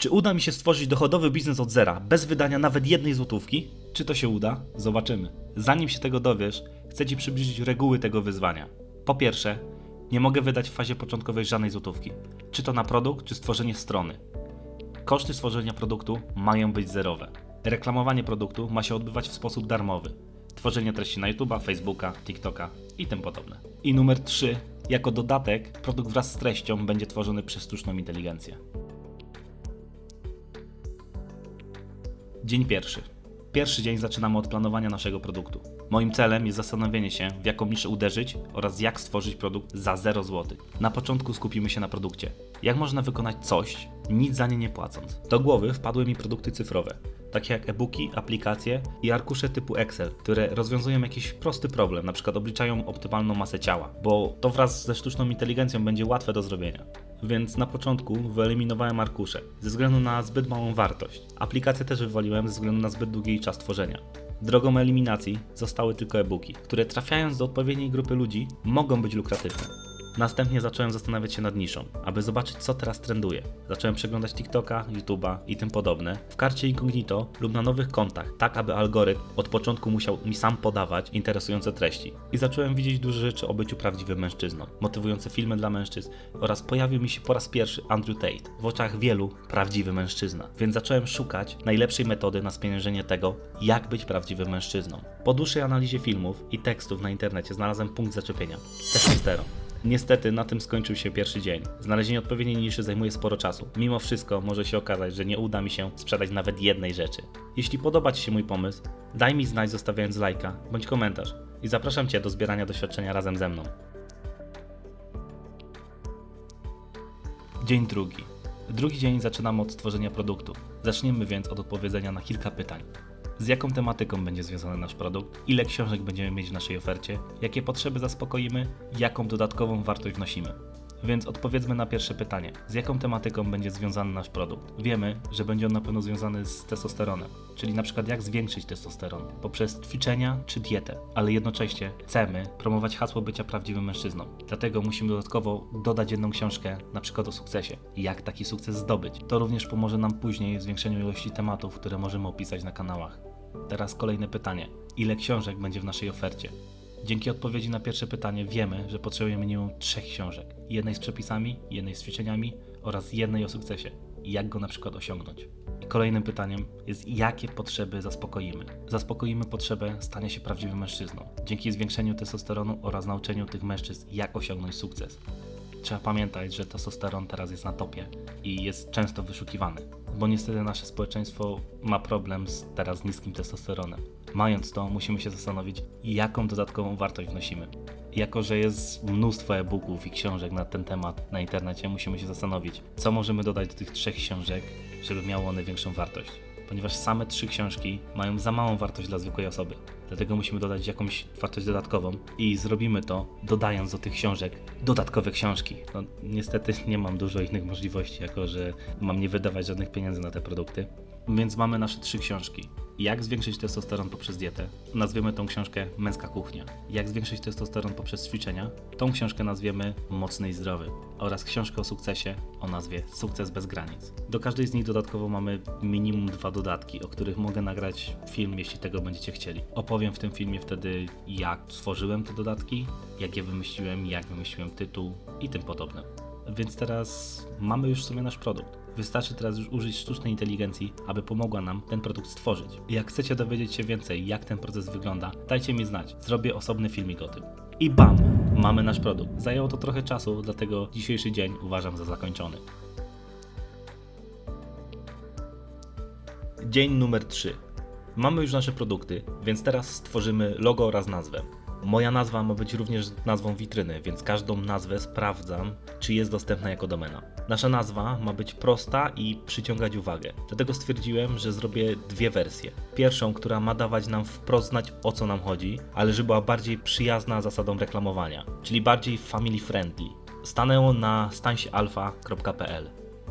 Czy uda mi się stworzyć dochodowy biznes od zera, bez wydania nawet jednej złotówki? Czy to się uda? Zobaczymy. Zanim się tego dowiesz, chcę Ci przybliżyć reguły tego wyzwania. Po pierwsze, nie mogę wydać w fazie początkowej żadnej złotówki. Czy to na produkt, czy stworzenie strony. Koszty stworzenia produktu mają być zerowe. Reklamowanie produktu ma się odbywać w sposób darmowy. Tworzenie treści na YouTube'a, Facebooka, TikToka i tym podobne. I numer 3. Jako dodatek, produkt wraz z treścią będzie tworzony przez sztuczną inteligencję. Dzień pierwszy. Pierwszy dzień zaczynamy od planowania naszego produktu. Moim celem jest zastanowienie się, w jaką niszę uderzyć oraz jak stworzyć produkt za 0 zł. Na początku skupimy się na produkcie. Jak można wykonać coś, nic za nie nie płacąc. Do głowy wpadły mi produkty cyfrowe, takie jak e-booki, aplikacje i arkusze typu Excel, które rozwiązują jakiś prosty problem, przykład obliczają optymalną masę ciała, bo to wraz ze sztuczną inteligencją będzie łatwe do zrobienia. Więc na początku wyeliminowałem arkusze ze względu na zbyt małą wartość. Aplikację też wywaliłem ze względu na zbyt długi czas tworzenia. Drogą eliminacji zostały tylko e-booki, które trafiając do odpowiedniej grupy ludzi mogą być lukratywne. Następnie zacząłem zastanawiać się nad niszą, aby zobaczyć co teraz trenduje. Zacząłem przeglądać TikToka, YouTube'a i tym podobne w karcie incognito lub na nowych kontach, tak aby algorytm od początku musiał mi sam podawać interesujące treści. I zacząłem widzieć duże rzeczy o byciu prawdziwym mężczyzną, motywujące filmy dla mężczyzn oraz pojawił mi się po raz pierwszy Andrew Tate. W oczach wielu prawdziwy mężczyzna. Więc zacząłem szukać najlepszej metody na spieniężenie tego, jak być prawdziwym mężczyzną. Po dłuższej analizie filmów i tekstów na internecie znalazłem punkt zaczepienia. Testosteron. Niestety na tym skończył się pierwszy dzień. Znalezienie odpowiedniej niszy zajmuje sporo czasu. Mimo wszystko może się okazać, że nie uda mi się sprzedać nawet jednej rzeczy. Jeśli podoba Ci się mój pomysł, daj mi znać zostawiając lajka bądź komentarz i zapraszam Cię do zbierania doświadczenia razem ze mną. Dzień drugi. Drugi dzień zaczynamy od stworzenia produktu. Zaczniemy więc od odpowiedzenia na kilka pytań. Z jaką tematyką będzie związany nasz produkt? Ile książek będziemy mieć w naszej ofercie? Jakie potrzeby zaspokoimy? Jaką dodatkową wartość wnosimy? Więc odpowiedzmy na pierwsze pytanie. Z jaką tematyką będzie związany nasz produkt? Wiemy, że będzie on na pewno związany z testosteronem, czyli na przykład jak zwiększyć testosteron poprzez ćwiczenia czy dietę, ale jednocześnie chcemy promować hasło bycia prawdziwym mężczyzną. Dlatego musimy dodatkowo dodać jedną książkę, na przykład o sukcesie. Jak taki sukces zdobyć? To również pomoże nam później w zwiększeniu ilości tematów, które możemy opisać na kanałach. Teraz kolejne pytanie. Ile książek będzie w naszej ofercie? Dzięki odpowiedzi na pierwsze pytanie wiemy, że potrzebujemy minimum trzech książek. Jednej z przepisami, jednej z ćwiczeniami oraz jednej o sukcesie. Jak go na przykład osiągnąć. I kolejnym pytaniem jest, jakie potrzeby zaspokoimy? Zaspokoimy potrzebę stania się prawdziwym mężczyzną. Dzięki zwiększeniu testosteronu oraz nauczeniu tych mężczyzn, jak osiągnąć sukces. Trzeba pamiętać, że testosteron teraz jest na topie i jest często wyszukiwany, bo niestety nasze społeczeństwo ma problem z teraz niskim testosteronem. Mając to, musimy się zastanowić, jaką dodatkową wartość wnosimy. Jako, że jest mnóstwo e-booków i książek na ten temat na internecie, musimy się zastanowić, co możemy dodać do tych trzech książek, żeby miały one większą wartość. Ponieważ same trzy książki mają za małą wartość dla zwykłej osoby. Dlatego musimy dodać jakąś wartość dodatkową i zrobimy to dodając do tych książek dodatkowe książki. No, niestety nie mam dużo innych możliwości, jako że mam nie wydawać żadnych pieniędzy na te produkty. Więc mamy nasze trzy książki. Jak zwiększyć testosteron poprzez dietę? Nazwiemy tą książkę Męska Kuchnia. Jak zwiększyć testosteron poprzez ćwiczenia? Tą książkę nazwiemy Mocny i Zdrowy. Oraz książkę o sukcesie o nazwie Sukces bez granic. Do każdej z nich dodatkowo mamy minimum dwa dodatki, o których mogę nagrać film, jeśli tego będziecie chcieli. Opowiem w tym filmie wtedy, jak stworzyłem te dodatki, jak je wymyśliłem, jak wymyśliłem tytuł i tym podobne. Więc teraz mamy już w sumie nasz produkt. Wystarczy teraz już użyć sztucznej inteligencji, aby pomogła nam ten produkt stworzyć. Jak chcecie dowiedzieć się więcej, jak ten proces wygląda, dajcie mi znać. Zrobię osobny filmik o tym. I bam! Mamy nasz produkt. Zajęło to trochę czasu, dlatego dzisiejszy dzień uważam za zakończony. Dzień numer 3. Mamy już nasze produkty, więc teraz stworzymy logo oraz nazwę. Moja nazwa ma być również nazwą witryny, więc każdą nazwę sprawdzam, czy jest dostępna jako domena. Nasza nazwa ma być prosta i przyciągać uwagę. Dlatego stwierdziłem, że zrobię dwie wersje. Pierwszą, która ma dawać nam wprost znać o co nam chodzi, ale żeby była bardziej przyjazna zasadom reklamowania, czyli bardziej family friendly. Stanęło na stansialfa.pl.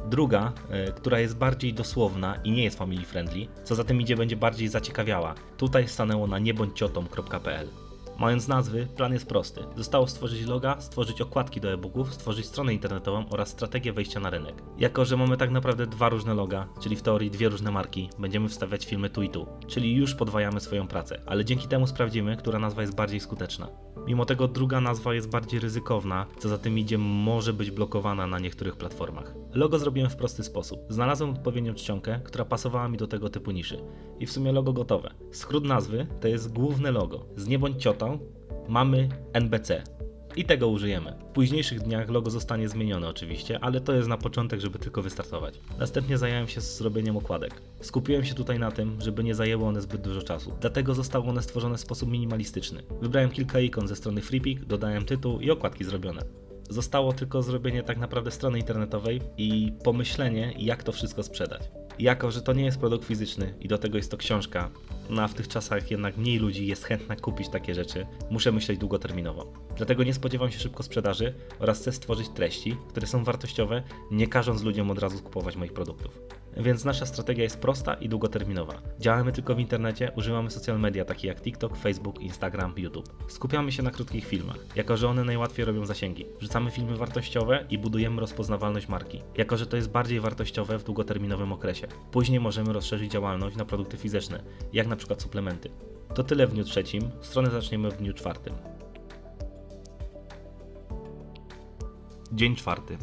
Druga, y, która jest bardziej dosłowna i nie jest family friendly, co za tym idzie będzie bardziej zaciekawiała. Tutaj stanęło na niebądźciotą.pl. Mając nazwy, plan jest prosty. Zostało stworzyć loga, stworzyć okładki do e-booków, stworzyć stronę internetową oraz strategię wejścia na rynek. Jako, że mamy tak naprawdę dwa różne loga, czyli w teorii dwie różne marki, będziemy wstawiać filmy tu i tu, czyli już podwajamy swoją pracę, ale dzięki temu sprawdzimy, która nazwa jest bardziej skuteczna. Mimo tego druga nazwa jest bardziej ryzykowna, co za tym idzie może być blokowana na niektórych platformach. Logo zrobiłem w prosty sposób. Znalazłem odpowiednią czcionkę, która pasowała mi do tego typu niszy. I w sumie logo gotowe. Skrót nazwy to jest główne logo. Z nie bądź ciotą mamy NBC. I tego użyjemy. W późniejszych dniach logo zostanie zmienione oczywiście, ale to jest na początek, żeby tylko wystartować. Następnie zająłem się zrobieniem okładek. Skupiłem się tutaj na tym, żeby nie zajęły one zbyt dużo czasu. Dlatego zostały one stworzone w sposób minimalistyczny. Wybrałem kilka ikon ze strony FreePic, dodałem tytuł i okładki zrobione. Zostało tylko zrobienie tak naprawdę strony internetowej i pomyślenie, jak to wszystko sprzedać. Jako, że to nie jest produkt fizyczny i do tego jest to książka, no a w tych czasach jednak mniej ludzi jest chętna kupić takie rzeczy, muszę myśleć długoterminowo. Dlatego nie spodziewam się szybko sprzedaży oraz chcę stworzyć treści, które są wartościowe, nie każąc ludziom od razu kupować moich produktów. Więc nasza strategia jest prosta i długoterminowa. Działamy tylko w internecie, używamy social media takie jak TikTok, Facebook, Instagram, YouTube. Skupiamy się na krótkich filmach, jako że one najłatwiej robią zasięgi. Wrzucamy filmy wartościowe i budujemy rozpoznawalność marki, jako że to jest bardziej wartościowe w długoterminowym okresie. Później możemy rozszerzyć działalność na produkty fizyczne, jak na przykład suplementy. To tyle w dniu trzecim, stronę zaczniemy w dniu czwartym. Dzień czwarty.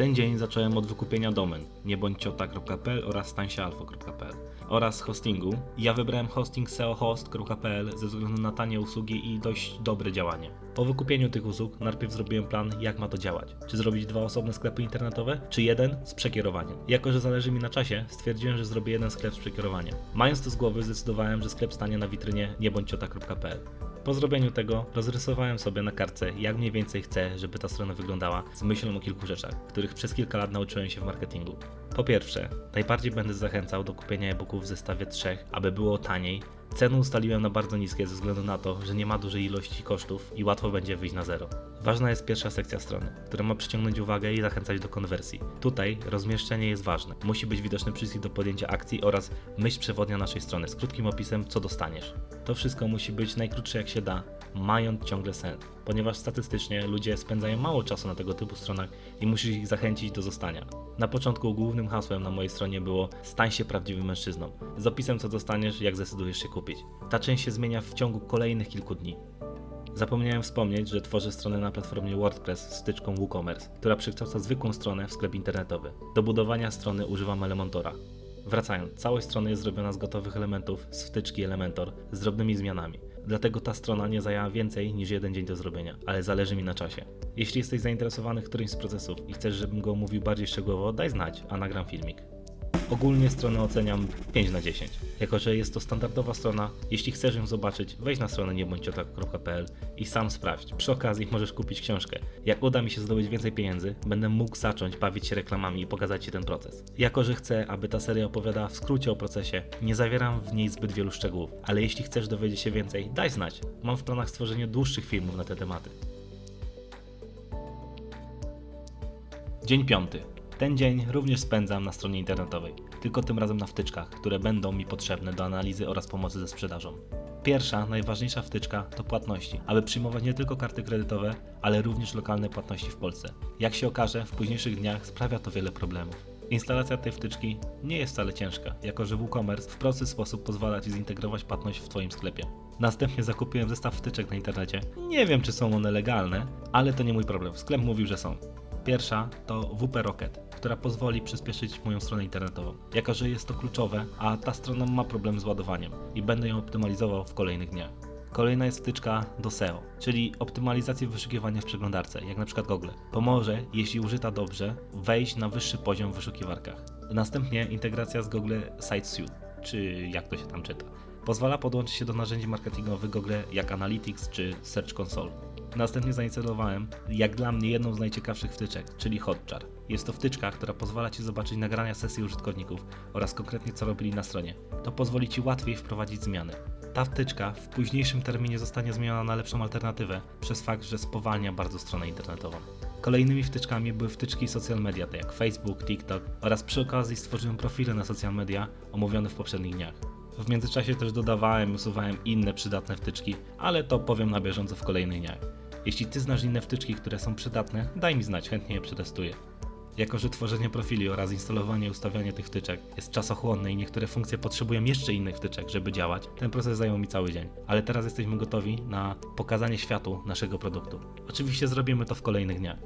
Ten dzień zacząłem od wykupienia domen niebądźciota.pl oraz stańsialfo.pl oraz hostingu. Ja wybrałem hosting seohost.pl ze względu na tanie usługi i dość dobre działanie. Po wykupieniu tych usług najpierw zrobiłem plan jak ma to działać. Czy zrobić dwa osobne sklepy internetowe, czy jeden z przekierowaniem. Jako, że zależy mi na czasie, stwierdziłem, że zrobię jeden sklep z przekierowaniem. Mając to z głowy zdecydowałem, że sklep stanie na witrynie niebądźciota.pl. Po zrobieniu tego rozrysowałem sobie na kartce, jak mniej więcej chcę, żeby ta strona wyglądała, z myślą o kilku rzeczach, których przez kilka lat nauczyłem się w marketingu. Po pierwsze, najbardziej będę zachęcał do kupienia e-booków w zestawie trzech, aby było taniej. Ceny ustaliłem na bardzo niskie ze względu na to, że nie ma dużej ilości kosztów i łatwo będzie wyjść na zero. Ważna jest pierwsza sekcja strony, która ma przyciągnąć uwagę i zachęcać do konwersji. Tutaj rozmieszczenie jest ważne. Musi być widoczny przycisk do podjęcia akcji oraz myśl przewodnia naszej strony z krótkim opisem, co dostaniesz. To wszystko musi być najkrótsze jak się da, mając ciągle sens, ponieważ statystycznie ludzie spędzają mało czasu na tego typu stronach i musisz ich zachęcić do zostania. Na początku głównym hasłem na mojej stronie było stań się prawdziwym mężczyzną, z opisem co dostaniesz, jak zdecydujesz się kupić. Ta część się zmienia w ciągu kolejnych kilku dni. Zapomniałem wspomnieć, że tworzę stronę na platformie WordPress z wtyczką WooCommerce, która przekształca zwykłą stronę w sklep internetowy. Do budowania strony używam Elementora. Wracając, całość strony jest zrobiona z gotowych elementów z wtyczki Elementor z drobnymi zmianami. Dlatego ta strona nie zajęła więcej niż jeden dzień do zrobienia, ale zależy mi na czasie. Jeśli jesteś zainteresowany którymś z procesów i chcesz, żebym go omówił bardziej szczegółowo, daj znać, a nagram filmik. Ogólnie stronę oceniam 5 na 10. Jako, że jest to standardowa strona, jeśli chcesz ją zobaczyć, wejdź na stronę niebądźciotak.pl i sam sprawdź. Przy okazji możesz kupić książkę. Jak uda mi się zdobyć więcej pieniędzy, będę mógł zacząć bawić się reklamami i pokazać Ci ten proces. Jako, że chcę, aby ta seria opowiadała w skrócie o procesie, nie zawieram w niej zbyt wielu szczegółów, ale jeśli chcesz dowiedzieć się więcej, daj znać. Mam w planach stworzenie dłuższych filmów na te tematy. Dzień piąty. Ten dzień również spędzam na stronie internetowej, tylko tym razem na wtyczkach, które będą mi potrzebne do analizy oraz pomocy ze sprzedażą. Pierwsza, najważniejsza wtyczka to płatności, aby przyjmować nie tylko karty kredytowe, ale również lokalne płatności w Polsce. Jak się okaże, w późniejszych dniach sprawia to wiele problemów. Instalacja tej wtyczki nie jest wcale ciężka, jako że WooCommerce w prosty sposób pozwala Ci zintegrować płatność w Twoim sklepie. Następnie zakupiłem zestaw wtyczek na internecie. Nie wiem, czy są one legalne, ale to nie mój problem. Sklep mówił, że są. Pierwsza to WP Rocket, która pozwoli przyspieszyć moją stronę internetową. Jako, że jest to kluczowe, a ta strona ma problem z ładowaniem i będę ją optymalizował w kolejnych dniach. Kolejna jest wtyczka do SEO, czyli optymalizacji wyszukiwania w przeglądarce, jak na przykład Google. Pomoże, jeśli użyta dobrze, wejść na wyższy poziom w wyszukiwarkach. Następnie integracja z Google Site Suite, czy jak to się tam czyta. Pozwala podłączyć się do narzędzi marketingowych Google jak Analytics czy Search Console. Następnie zainstalowałem, jak dla mnie, jedną z najciekawszych wtyczek, czyli Hotjar. Jest to wtyczka, która pozwala Ci zobaczyć nagrania sesji użytkowników oraz konkretnie co robili na stronie. To pozwoli Ci łatwiej wprowadzić zmiany. Ta wtyczka w późniejszym terminie zostanie zmieniona na lepszą alternatywę przez fakt, że spowalnia bardzo stronę internetową. Kolejnymi wtyczkami były wtyczki social media, takie jak Facebook, TikTok oraz przy okazji stworzyłem profile na social media omówione w poprzednich dniach. W międzyczasie też dodawałem i usuwałem inne przydatne wtyczki, ale to powiem na bieżąco w kolejnych dniach. Jeśli ty znasz inne wtyczki, które są przydatne, daj mi znać, chętnie je przetestuję. Jako, że tworzenie profili oraz instalowanie i ustawianie tych wtyczek jest czasochłonne i niektóre funkcje potrzebują jeszcze innych wtyczek, żeby działać, ten proces zajął mi cały dzień. Ale teraz jesteśmy gotowi na pokazanie światu naszego produktu. Oczywiście zrobimy to w kolejnych dniach.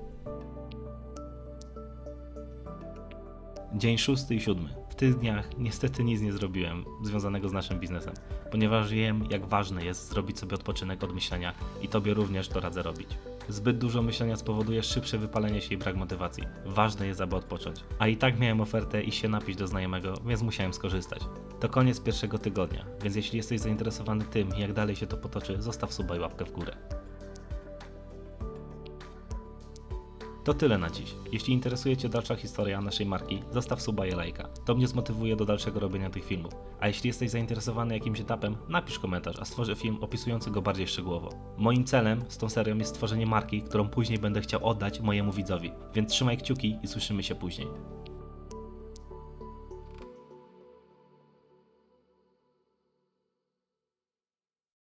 Dzień szósty i siódmy. W tych dniach niestety nic nie zrobiłem związanego z naszym biznesem, ponieważ wiem, jak ważne jest zrobić sobie odpoczynek od myślenia i tobie również to radzę robić. Zbyt dużo myślenia spowoduje szybsze wypalenie się i brak motywacji. Ważne jest, aby odpocząć. A i tak miałem ofertę i się napić do znajomego, więc musiałem skorzystać. To koniec pierwszego tygodnia, więc jeśli jesteś zainteresowany tym, jak dalej się to potoczy, zostaw suba i łapkę w górę. To tyle na dziś. Jeśli interesuje Cię dalsza historia naszej marki, zostaw suba i lajka. To mnie zmotywuje do dalszego robienia tych filmów. A jeśli jesteś zainteresowany jakimś etapem, napisz komentarz, a stworzę film opisujący go bardziej szczegółowo. Moim celem z tą serią jest stworzenie marki, którą później będę chciał oddać mojemu widzowi. Więc trzymaj kciuki i słyszymy się później.